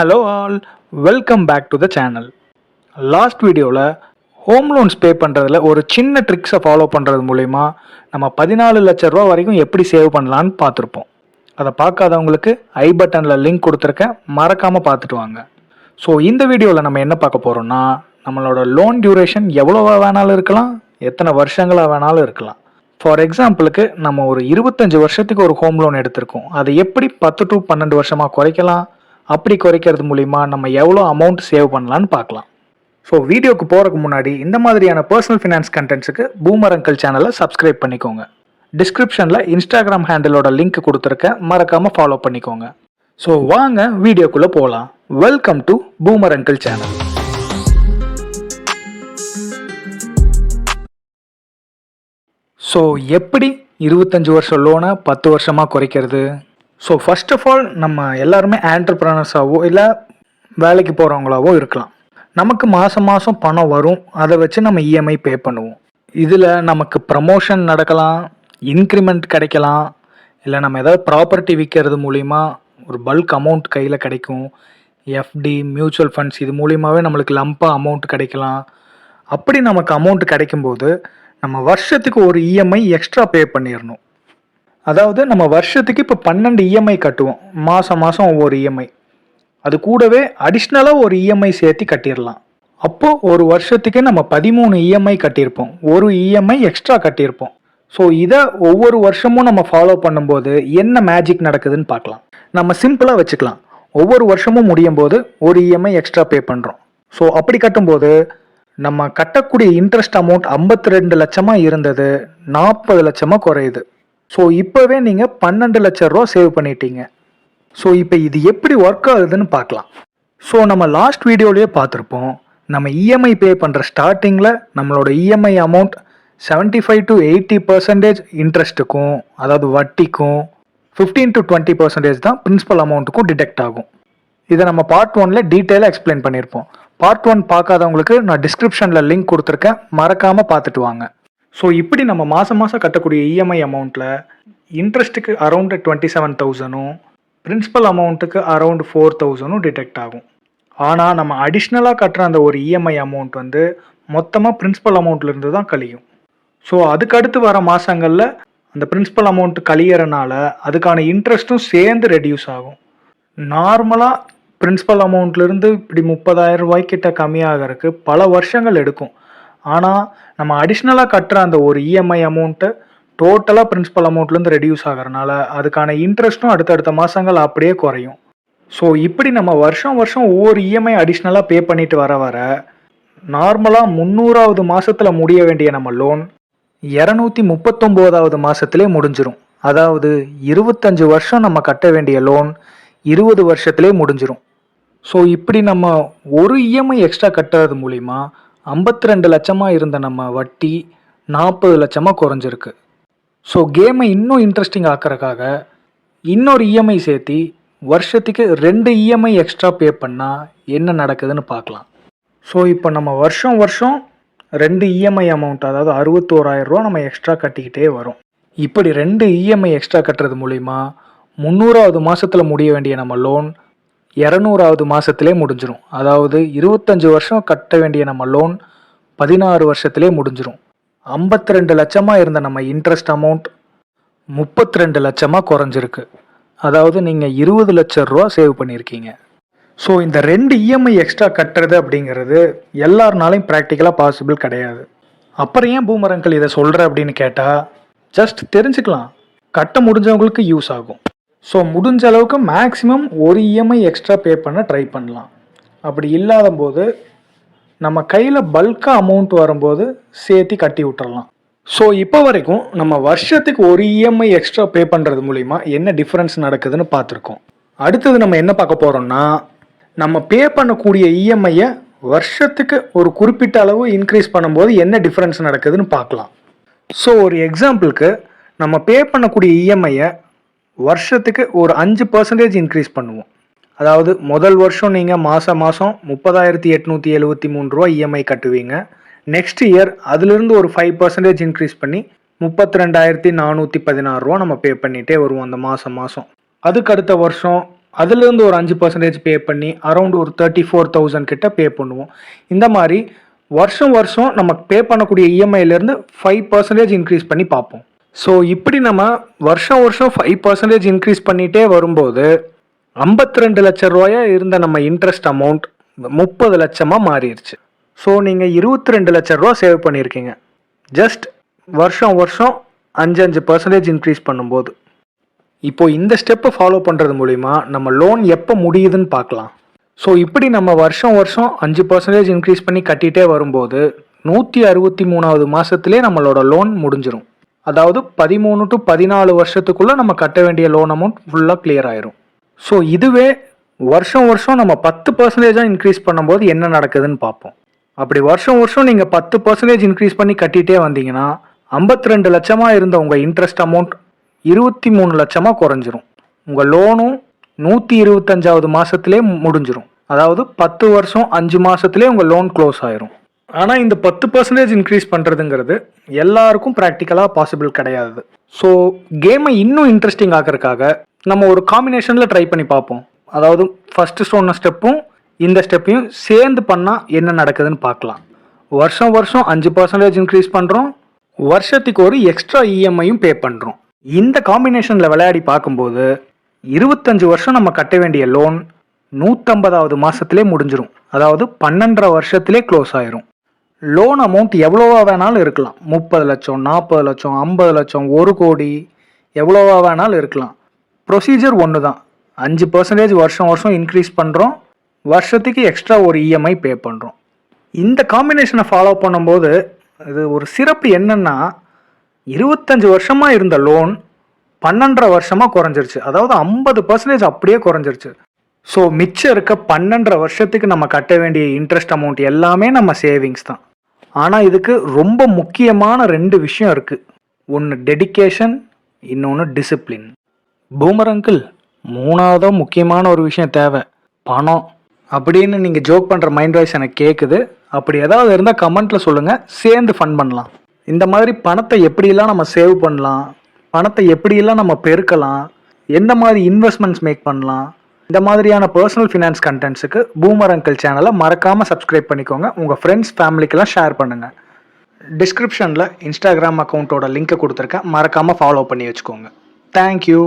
Hello all welcome back to the channel last வீடியோவில் home loans pay பண்ணுறதுல ஒரு சின்ன ட்ரிக்ஸை ஃபாலோ பண்ணுறது மூலிமா நம்ம பதினாலு லட்ச ரூபா வரைக்கும் எப்படி சேவ் பண்ணலான்னு பார்த்துருப்போம். அதை பார்க்காதவங்களுக்கு ஐ பட்டனில் லிங்க் கொடுத்துருக்கேன். மறக்காமல் பார்த்துட்டு வாங்க. ஸோ இந்த வீடியோவில் நம்ம என்ன பார்க்க போகிறோம்னா நம்மளோட லோன் டியூரேஷன் எவ்வளோவா வேணாலும் இருக்கலாம் எத்தனை வருஷங்களாக வேணாலும் இருக்கலாம். ஃபார் எக்ஸாம்பிளுக்கு நம்ம ஒரு இருபத்தஞ்சு வருஷத்துக்கு ஒரு ஹோம் லோன் எடுத்திருக்கோம். அதை எப்படி பத்து டு பன்னெண்டு வருஷமாக குறைக்கலாம் அப்படி குறைக்கிறது மூலிமா நம்ம எவ்வளோ அமௌண்ட் சேவ் பண்ணலான்னு பார்க்கலாம். ஸோ வீடியோக்கு போகிறதுக்கு முன்னாடி இந்த மாதிரியான பர்சனல் ஃபினான்ஸ் கண்டென்ட்ஸுக்கு பூமர் அங்கிள் சேனலை சப்ஸ்கிரைப் பண்ணிக்கோங்க. டிஸ்கிரிப்ஷனில் இன்ஸ்டாகிராம் ஹேண்டிலோட லிங்க் கொடுத்துருக்கேன். மறக்காமல் ஃபாலோ பண்ணிக்கோங்க. ஸோ வாங்க வீடியோக்குள்ளே போகலாம் welcome to boomer uncle channel so எப்படி இருபத்தஞ்சு வருஷம் லோனை பத்து வருஷமாக குறைக்கிறது? ஸோ ஃபர்ஸ்ட் ஆஃப் ஆல் நம்ம எல்லாருமே ஆண்டர்பிரனர்ஸாவோ இல்லை வேலைக்கு போகிறவங்களாவோ இருக்கலாம். நமக்கு மாதம் மாதம் பணம் வரும் அதை வச்சு நம்ம இஎம்ஐ பே பண்ணுவோம். இதில் நமக்கு ப்ரமோஷன் நடக்கலாம் இன்க்ரிமெண்ட் கிடைக்கலாம் இல்லை நம்ம ஏதாவது ப்ராப்பர்ட்டி விற்கிறது மூலிமா ஒரு பல்க் அமௌண்ட் கையில் கிடைக்கும். எஃப்டி மியூச்சுவல் ஃபண்ட்ஸ் இது மூலியமாகவே நம்மளுக்கு லம்பாக அமௌண்ட் கிடைக்கலாம். அப்படி நமக்கு அமௌண்ட் கிடைக்கும்போது நம்ம வருஷத்துக்கு ஒரு இஎம்ஐ எக்ஸ்ட்ரா பே பண்ணிடணும். அதாவது நம்ம வருஷத்துக்கு இப்போ பன்னெண்டு இஎம்ஐ கட்டுவோம். மாதம் மாதம் ஒவ்வொரு இஎம்ஐ அது கூடவே அடிஷ்னலாக ஒரு இஎம்ஐ சேர்த்து கட்டிடலாம். அப்போது ஒரு வருஷத்துக்கு நம்ம பதிமூணு இஎம்ஐ கட்டியிருப்போம். ஒரு இஎம்ஐ எக்ஸ்ட்ரா கட்டியிருப்போம். ஸோ இதை ஒவ்வொரு வருஷமும் நம்ம ஃபாலோ பண்ணும்போது என்ன மேஜிக் நடக்குதுன்னு பார்க்கலாம். நம்ம சிம்பிளாக வச்சுக்கலாம். ஒவ்வொரு வருஷமும் முடியும் போது ஒரு இஎம்ஐ எக்ஸ்ட்ரா பே பண்ணுறோம் ஸோ அப்படி கட்டும்போது நம்ம கட்டக்கூடிய இன்ட்ரெஸ்ட் அமௌண்ட் ஐம்பத்தி ரெண்டு லட்சமாக இருந்தது நாற்பது லட்சமாக குறையுது. ஸோ இப்போவே நீங்கள் பன்னெண்டு லட்ச ரூபா சேவ் பண்ணிட்டீங்க. ஸோ இப்போ இது எப்படி ஒர்க் ஆகுதுன்னு பார்க்கலாம். ஸோ நம்ம லாஸ்ட் வீடியோலேயே பார்த்துருப்போம். நம்ம இஎம்ஐ பே பண்ணுற ஸ்டார்டிங்கில் நம்மளோட EMI amount seventy five to eighty percentage இன்ட்ரெஸ்ட்டுக்கும் அதாவது வட்டிக்கும் ஃபிஃப்டீன் டு டுவெண்ட்டி பர்சன்டேஜ் தான் பிரின்சிபல் அமௌண்ட்டுக்கும் டிடெக்ட் ஆகும். இதை நம்ம பார்ட் ஒனில் டீட்டெயிலாக எக்ஸ்பிளைன் பண்ணியிருப்போம் பார்ட் ஒன் பார்க்காதவங்களுக்கு நான் டிஸ்கிரிப்ஷனில் லிங்க் கொடுத்துருக்கேன். மறக்காமல் பார்த்துட்டு வாங்க. ஸோ இப்படி நம்ம மாதம் மாதம் கட்டக்கூடிய இஎம்ஐ அமௌண்ட்டில் இன்ட்ரெஸ்ட்டுக்கு அரௌண்டு டுவெண்ட்டி செவன் தௌசண்டும் பிரின்ஸிபல் அமௌண்ட்டுக்கு அரௌண்ட் ஃபோர் தௌசண்டும் டிடெக்ட் ஆகும். ஆனால் நம்ம அடிஷ்னலாக கட்டுற அந்த ஒரு இஎம்ஐ அமௌண்ட் வந்து மொத்தமாக பிரின்ஸிபல் அமௌண்ட்லேருந்து தான் கழியும். ஸோ அதுக்கு அடுத்து வர மாதங்களில் அந்த பிரின்ஸிபல் அமௌண்ட் கழியறனால அதுக்கான இன்ட்ரெஸ்ட்டும் சேர்ந்து ரெடியூஸ் ஆகும். நார்மலாக பிரின்சிபல் அமௌண்ட்லேருந்து இப்படி முப்பதாயிரம் ரூபாய்க்கிட்ட கம்மியாகிறதுக்கு பல வருஷங்கள் எடுக்கும். ஆனால் நம்ம அடிஷ்னலாக கட்டுற அந்த ஒரு இஎம்ஐ அமௌண்ட்டு டோட்டலாக பிரின்சிபல் அமௌண்ட்லேருந்து ரெடியூஸ் ஆகிறனால அதுக்கான இன்ட்ரெஸ்ட்டும் அடுத்தடுத்த மாதங்கள் அப்படியே குறையும். ஸோ இப்படி நம்ம வருஷம் வருஷம் ஒவ்வொரு இஎம்ஐ அடிஷ்னலாக பே பண்ணிட்டு வர வர நார்மலாக முந்நூறாவது மாதத்தில் முடிய வேண்டிய நம்ம லோன் இரநூத்தி முப்பத்தொம்போதாவது மாதத்திலே முடிஞ்சிரும். அதாவது இருபத்தஞ்சு வருஷம் நம்ம கட்ட வேண்டிய லோன் இருபது வருஷத்துலேயே முடிஞ்சிரும். ஸோ இப்படி நம்ம ஒரு இஎம்ஐ எக்ஸ்ட்ரா கட்டுறது மூலிமா ஐம்பத்தி ரெண்டு லட்சமாக இருந்த நம்ம வட்டி நாற்பது லட்சமாக குறைஞ்சிருக்கு. ஸோ கேமை இன்னும் இன்ட்ரெஸ்டிங் ஆக்கறதுக்காக இன்னொரு இஎம்ஐ சேர்த்தி வருஷத்துக்கு ரெண்டு இஎம்ஐ எக்ஸ்ட்ரா பே பண்ணால் என்ன நடக்குதுன்னு பார்க்கலாம். ஸோ இப்போ நம்ம வருஷம் வருஷம் ரெண்டு இஎம்ஐ அமௌண்ட் அதாவது அறுபத்தோராயிரரூவா நம்ம எக்ஸ்ட்ரா கட்டிக்கிட்டே வரோம். இப்படி ரெண்டு இஎம்ஐ எக்ஸ்ட்ரா கட்டுறது மூலிமா முந்நூறாவது மாதத்தில் முடிய வேண்டிய நம்ம லோன் இரநூறாவது மாதத்திலே முடிஞ்சிடும் அதாவது இருபத்தஞ்சு வருஷம் கட்ட வேண்டிய நம்ம லோன் பதினாறு வருஷத்திலே முடிஞ்சிடும் ஐம்பத்தி ரெண்டு லட்சமாக இருந்த நம்ம இன்ட்ரெஸ்ட் அமௌண்ட் முப்பத்தி ரெண்டு லட்சமாக குறைஞ்சிருக்கு. அதாவது நீங்கள் இருபது லட்ச ரூபா சேவ் பண்ணியிருக்கீங்க. ஸோ இந்த ரெண்டு இஎம்ஐ எக்ஸ்ட்ரா கட்டுறது அப்படிங்கிறது எல்லாருனாலையும் ப்ராக்டிக்கலாக பாசிபிள் கிடையாது. அப்புறம் ஏன் பூமரங்கள் இதை சொல்கிற அப்படின்னு கேட்டால் ஜஸ்ட் தெரிஞ்சுக்கலாம். கட்ட முடிஞ்சவங்களுக்கு யூஸ் ஆகும். ஸோ முடிஞ்ச அளவுக்கு மேக்ஸிமம் ஒரு இஎம்ஐ எக்ஸ்ட்ரா பே பண்ண ட்ரை பண்ணலாம். அப்படி இல்லாத போது நம்ம கையில் பல்காக அமௌண்ட் வரும்போது சேர்த்து கட்டி விட்டுறலாம். ஸோ இப்போ வரைக்கும் நம்ம வருஷத்துக்கு ஒரு இஎம்ஐ எக்ஸ்ட்ரா பே பண்ணுறது மூலிமா என்ன டிஃப்ரென்ஸ் நடக்குதுன்னு பார்த்துருக்கோம். அடுத்தது நம்ம என்ன பார்க்க போகிறோம்னா நம்ம பே பண்ணக்கூடிய இஎம்ஐயை வருஷத்துக்கு ஒரு குறிப்பிட்ட அளவு இன்க்ரீஸ் பண்ணும்போது என்ன டிஃப்ரென்ஸ் நடக்குதுன்னு பார்க்கலாம். ஸோ ஒரு எக்ஸாம்பிளுக்கு நம்ம பே பண்ணக்கூடிய இஎம்ஐயை வருஷத்துக்கு ஒரு அஞ்சு பர்சன்டேஜ் இன்க்ரீஸ் பண்ணுவோம். அதாவது முதல் வருஷம் நீங்கள் மாதம் மாதம் முப்பதாயிரத்தி எட்நூற்றி எழுபத்தி மூணு ரூபா இஎம்ஐ கட்டுவீங்க. நெக்ஸ்ட் இயர் அதுலேருந்து ஒரு ஃபைவ் பர்சன்டேஜ் இன்க்ரீஸ் பண்ணி முப்பத்தி ரெண்டாயிரத்தி நானூற்றி பதினாறு ரூபா நம்ம பே பண்ணிகிட்டே வருவோம் அந்த மாதம் மாதம் அதுக்கு அடுத்த வருஷம் அதுலேருந்து ஒரு அஞ்சு பர்சன்டேஜ் பே பண்ணி அரௌண்ட் ஒரு தேர்ட்டி ஃபோர் தௌசண்ட் கிட்ட பே பண்ணுவோம். இந்த மாதிரி வருஷம் வருஷம் நம்ம பே பண்ணக்கூடிய இஎம்ஐலேருந்து ஃபைவ் பர்சன்டேஜ் இன்க்ரீஸ் பண்ணி பார்ப்போம். ஸோ இப்படி நம்ம வருஷம் வருஷம் ஃபைவ் பர்சன்டேஜ் இன்க்ரீஸ் பண்ணிகிட்டே வரும்போது ஐம்பத்தி ரெண்டு லட்ச ரூபாயா இருந்த நம்ம இன்ட்ரெஸ்ட் அமௌண்ட் முப்பது லட்சமாக மாறிடுச்சு ஸோ நீங்கள் இருபத்தி ரெண்டு லட்ச ரூபா சேவ் பண்ணியிருக்கீங்க ஜஸ்ட் வருஷம் வருஷம் அஞ்சு அஞ்சு பர்சன்டேஜ் இன்க்ரீஸ் பண்ணும்போது. இப்போது இந்த ஸ்டெப்பை ஃபாலோ பண்ணுறது மூலிமா நம்ம லோன் எப்போ முடியுதுன்னு பார்க்கலாம். ஸோ இப்படி நம்ம வருஷம் வருஷம் அஞ்சு பர்சன்டேஜ் இன்க்ரீஸ் பண்ணி கட்டிகிட்டே வரும்போது நூற்றி அறுபத்தி மூணாவது மாதத்துலேயே நம்மளோட லோன் முடிஞ்சிடும் அதாவது பதிமூணு டு பதினாலு வருஷத்துக்குள்ளே நம்ம கட்ட வேண்டிய லோன் அமௌண்ட் ஃபுல்லாக கிளியர் ஆயிரும். ஸோ இதுவே வருஷம் வருஷம் நம்ம பத்து பர்சன்டேஜாக இன்க்ரீஸ் பண்ணும்போது என்ன நடக்குதுன்னு பார்ப்போம். அப்படி வருஷம் வருஷம் நீங்கள் பத்து பர்சன்டேஜ் இன்க்ரீஸ் பண்ணி கட்டிகிட்டே வந்தீங்கன்னா ஐம்பத்தி ரெண்டு லட்சமாக இருந்த உங்கள் இன்ட்ரெஸ்ட் அமௌண்ட் இருபத்தி மூணு லட்சமாக குறைஞ்சிரும் உங்கள் லோனும் நூற்றி இருபத்தஞ்சாவது மாதத்துலேயே முடிஞ்சிரும். அதாவது பத்து வருஷம் அஞ்சு மாதத்துலேயே உங்கள் லோன் க்ளோஸ் ஆயிரும். ஆனால் இந்த பத்து பர்சன்டேஜ் இன்க்ரீஸ் பண்ணுறதுங்கிறது எல்லாருக்கும் ப்ராக்டிக்கலாக பாசிபிள் கிடையாது. ஸோ கேமை இன்னும் இன்ட்ரெஸ்டிங் ஆகிறதுக்காக நம்ம ஒரு காம்பினேஷனில் ட்ரை பண்ணி பார்ப்போம். அதாவது ஃபஸ்ட்டு சொன்ன ஸ்டெப்பும் இந்த ஸ்டெப்பையும் சேர்ந்து பண்ணால் என்ன நடக்குதுன்னு பார்க்கலாம். வருஷம் வருஷம் அஞ்சு பர்சன்டேஜ் இன்க்ரீஸ் பண்ணுறோம் வருஷத்துக்கு ஒரு எக்ஸ்ட்ரா இஎம்ஐயும் பே பண்ணுறோம் இந்த காம்பினேஷனில் விளையாடி பார்க்கும்போது இருபத்தஞ்சு வருஷம் நம்ம கட்ட வேண்டிய லோன் நூற்றம்பதாவது மாதத்துலேயே முடிஞ்சிடும் அதாவது பன்னெண்டரை வருஷத்துலேயே க்ளோஸ் ஆயிரும். லோன் அமௌண்ட் எவ்வளோவா வேணாலும் இருக்கலாம். முப்பது லட்சம் நாற்பது லட்சம் ஐம்பது லட்சம் ஒரு கோடி எவ்வளோவா வேணாலும் இருக்கலாம். ப்ரொசீஜர் ஒன்று தான் அஞ்சு பர்சன்டேஜ் வருஷம் வருஷம் இன்க்ரீஸ் பண்ணுறோம் வருஷத்துக்கு எக்ஸ்ட்ரா ஒரு இஎம்ஐ பே பண்ணுறோம் இந்த காம்பினேஷனை ஃபாலோ பண்ணும்போது இது ஒரு சிறப்பு என்னென்னா இருபத்தஞ்சு வருஷமாக இருந்த லோன் பன்னெண்டரை வருஷமாக குறைஞ்சிருச்சு. அதாவது ஐம்பது பர்சன்டேஜ் அப்படியே குறைஞ்சிருச்சு. ஸோ மிச்சம் இருக்க பன்னெண்டரை வருஷத்துக்கு நம்ம கட்ட வேண்டிய இன்ட்ரெஸ்ட் அமௌண்ட் எல்லாமே நம்ம சேவிங்ஸ் தான். ஆனால் இதுக்கு ரொம்ப முக்கியமான ரெண்டு விஷயம் இருக்குது ஒன்று டெடிகேஷன் இன்னொன்று டிசிப்ளின் பூமர் அங்கிள் மூணாவதோ முக்கியமான ஒரு விஷயம் தேவை. பணம். அப்படின்னு நீங்கள் ஜோக் பண்ணுற மைண்ட் வாய்ஸ் எனக்கு கேட்குது அப்படி ஏதாவது இருந்தால் கமெண்ட்டில் சொல்லுங்கள் சேர்ந்து ஃபன் பண்ணலாம். இந்த மாதிரி பணத்தை எப்படியெல்லாம் நம்ம சேவ் பண்ணலாம்? பணத்தை எப்படியெல்லாம் நம்ம பெருக்கலாம்? எந்த மாதிரி இன்வெஸ்ட்மெண்ட்ஸ் மேக் பண்ணலாம்? இந்த மாதிரியான பர்சனல் ஃபினான்ஸ் கண்டென்ட்ஸுக்கு பூமர் அங்கிள் சேனலை மறக்காமல் சப்ஸ்கிரைப் பண்ணிக்கோங்க. உங்கள் ஃப்ரெண்ட்ஸ் ஃபேமிலிக்கெல்லாம் ஷேர் பண்ணுங்கள் டிஸ்கிரிப்ஷனில் இன்ஸ்டாகிராம் அக்கௌண்ட்டோட லிங்க்கை கொடுத்துருக்கேன். மறக்காமல் ஃபாலோ பண்ணி வச்சுக்கோங்க. தேங்க்யூ